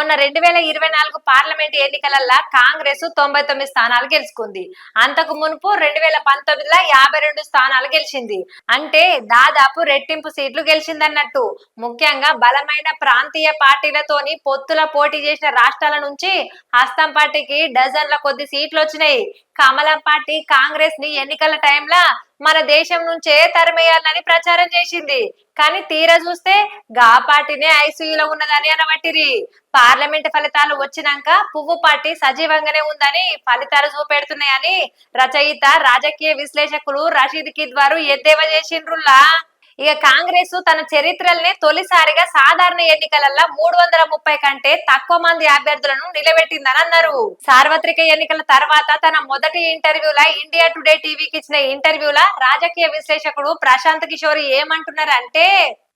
మొన్న రెండు వేల ఇరవై నాలుగు పార్లమెంట్ ఎన్నికలల్లో కాంగ్రెస్ తొంభై తొమ్మిది స్థానాలు గెలుచుకుంది. అంతకు మునుపు రెండు వేల పంతొమ్మిదిలో యాభై రెండు స్థానాలు గెలిచింది. అంటే దాదాపు రెట్టింపు సీట్లు గెలిచిందన్నట్టు. ముఖ్యంగా బలమైన ప్రాంతీయ పార్టీలతోని పొత్తుల పోటీ చేసిన రాష్ట్రాల నుంచి హస్తం పార్టీకి డజన్ల కొద్ది సీట్లు వచ్చినాయి. కమలం పార్టీ కాంగ్రెస్ని ఎన్నికల టైంలో మన దేశం నుంచే తరిమేయాలని ప్రచారం చేసింది. కానీ తీరా చూస్తే గా పార్టీనే ఐసీయూలో ఉన్నదని అనబట్టిరి. పార్లమెంట్ ఫలితాలు వచ్చినాక పువ్వు పార్టీ సజీవంగానే ఉందని ఫలితాలు చూపెడుతున్నాయని రచయిత రాజకీయ విశ్లేషకులు రషీద్ కిద్వారు ఎద్దేవా చేసిండ్రుల్లా. ఇక కాంగ్రెస్ తన చరిత్రల్ని తొలిసారిగా సాధారణ ఎన్నికలలో మూడు వందల ముప్పై కంటే తక్కువ మంది అభ్యర్థులను నిలబెట్టిందని అన్నారు. సార్వత్రిక ఎన్నికల తర్వాత తన మొదటి ఇంటర్వ్యూల ఇండియా టుడే టీవీకి ఇచ్చిన ఇంటర్వ్యూల రాజకీయ విశ్లేషకుడు ప్రశాంత్ కిషోర్ ఏమంటున్నారంటే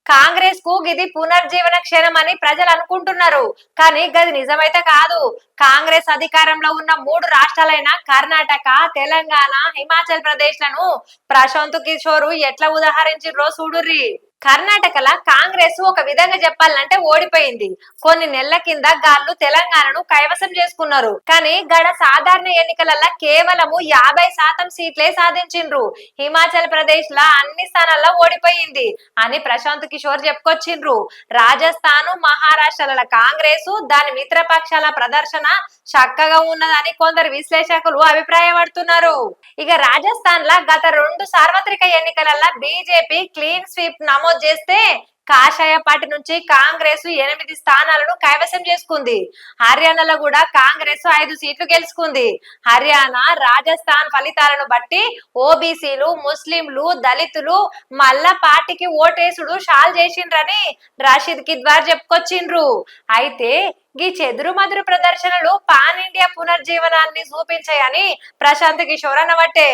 కాంగ్రెస్కు ఇది పునర్జీవన క్షణం అని ప్రజలు అనుకుంటున్నారు. కానీ గది నిజమైతే కాదు. కాంగ్రెస్ అధికారంలో ఉన్న మూడు రాష్ట్రాలైన కర్ణాటక తెలంగాణ హిమాచల్ ప్రదేశ్లను ప్రశాంత్ కిషోర్ ఎట్లా ఉదాహరించారో చూడుర్రి. కర్ణాటకల కాంగ్రెస్ ఒక విధంగా చెప్పాలంటే ఓడిపోయింది. కొన్ని నెలల కింద గాళ్ళు తెలంగాణను కైవసం చేసుకున్నారు. కానీ గడ సాధారణ ఎన్నికలలో కేవలము యాభై శాతం సీట్లే సాధించిండ్రు. హిమాచల్ ప్రదేశ్ లా అన్ని స్థానాల్లో ఓడిపోయింది అని ప్రశాంత్ కిషోర్ చెప్పుకొచ్చిండ్రు. రాజస్థాన్ మహారాష్ట్రల కాంగ్రెస్ దాని మిత్రపక్షాల ప్రదర్శన చక్కగా ఉన్నదని కొందరు విశ్లేషకులు అభిప్రాయపడుతున్నారు. ఇక రాజస్థాన్ లా గత రెండు సార్వత్రిక ఎన్నికలలో బీజేపీ క్లీన్ స్వీప్ నమోదు చేస్తే కాషాయ పార్టీ నుంచి కాంగ్రెస్ ఎనిమిది స్థానాలను కైవసం చేసుకుంది. హర్యానాలో కూడా కాంగ్రెస్ ఐదు సీట్లు గెలుచుకుంది. హర్యానా రాజస్థాన్ ఫలితాలను బట్టి ఓబీసీలు ముస్లింలు దళితులు మళ్ళా పార్టీకి ఓటేసుడు షాల్ చేసిండ్రని రషీద్ కిద్వార్ చెప్పుకొచ్చిండ్రు. అయితే ఈ చెదురు మదురు ప్రదర్శనలు పాన్ ఇండియా పునర్జీవనాన్ని చూపించాయని ప్రశాంత్ కిషోర్ అనవట్టే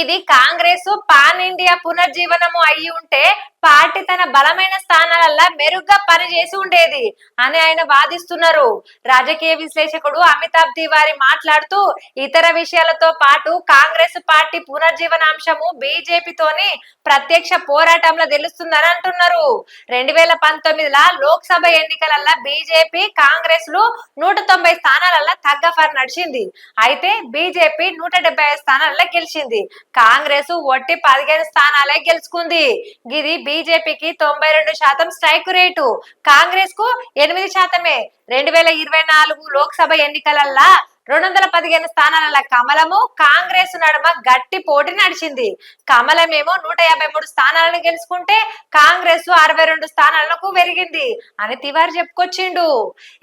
ఇది కాంగ్రెస్ పాన్ ఇండియా పునర్జీవనము అయి ఉంటే పార్టీ తన బలమైన స్థానాలల్లో మెరుగ్గా పనిచేసి ఉండేది అని ఆయన వాదిస్తున్నారు. రాజకీయ విశ్లేషకుడు అమితాబ్ తివారి మాట్లాడుతూ ఇతర విషయాలతో పాటు కాంగ్రెస్ పార్టీ పునర్జీవనాంశము బీజేపీతోని ప్రత్యక్ష పోరాటంలో తెలుస్తుందని అంటున్నారు. రెండు వేల పంతొమ్మిదిలో లోక్సభ ఎన్నికలల్లో బీజేపీ కాంగ్రెస్ లు నూట తొంభై స్థానాలలో తగ్గఫర్ నడిచింది. అయితే బీజేపీ నూట డెబ్బై ఐదు స్థానాలలో గెలిచింది. కాంగ్రెస్ ఒట్టి పదిహేను స్థానాలే గెలుచుకుంది. ఇది బీజేపీకి తొంభై రెండు శాతం స్ట్రైక్ రేటు. కాంగ్రెస్కు ఎనిమిది శాతమే. రెండు వేల ఇరవై నాలుగు లోక్సభ ఎన్నికలల్లా రెండు వందల పదిహేను స్థానాల కమలము కాంగ్రెస్ నడుమ గట్టి పోటీ నడిచింది. కమలమేమో నూట యాభై మూడు స్థానాలను గెలుచుకుంటే కాంగ్రెస్ అరవై రెండు స్థానాలకు పెరిగింది అని తివారి చెప్పుకొచ్చిండు.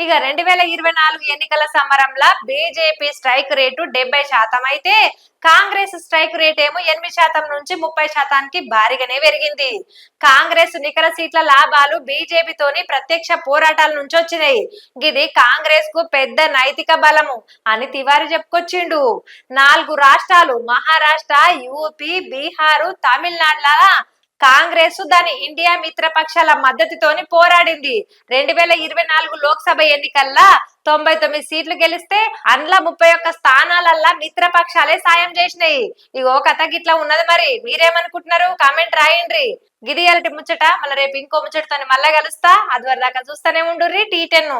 ఇక రెండు వేల ఇరవై నాలుగు ఎన్నికల సమరంలో బీజేపీ స్ట్రైక్ రేటు డెబ్బై శాతం అయితే కాంగ్రెస్ స్ట్రైక్ రేట్ ఏమో ఎనిమిది శాతం నుంచి ముప్పై శాతానికి భారీగానే పెరిగింది. కాంగ్రెస్ నికర సీట్ల లాభాలు బీజేపీతోని ప్రత్యక్ష పోరాటాల నుంచి వచ్చినాయి. ఇది కాంగ్రెస్కు పెద్ద నైతిక బలము అని తివారి చెప్పుకొచ్చిండు. నాలుగు రాష్ట్రాలు మహారాష్ట్ర యూపీ బీహారు తమిళనాడుల కాంగ్రెస్ దాని ఇండియా మిత్రపక్షాల మద్దతుతోని పోరాడింది. రెండు వేల ఇరవై నాలుగు లోక్సభ ఎన్నికల్లో తొంభై తొమ్మిది సీట్లు గెలిస్తే అందులో ముప్పై ఒక్క స్థానాలల్లా మిత్రపక్షాలే సాయం చేసినాయి. ఇగో కథ గిట్లా ఉన్నది మరి. మీరేమనుకుంటున్నారు? కామెంట్ రాయండి. గిది అలటి ముచ్చట మళ్ళీ రేపు ఇంకో ముచ్చటతో మళ్ళా కలుస్తా. అది వరకు చూస్తూనే ఉండుర్రి టీ టెన్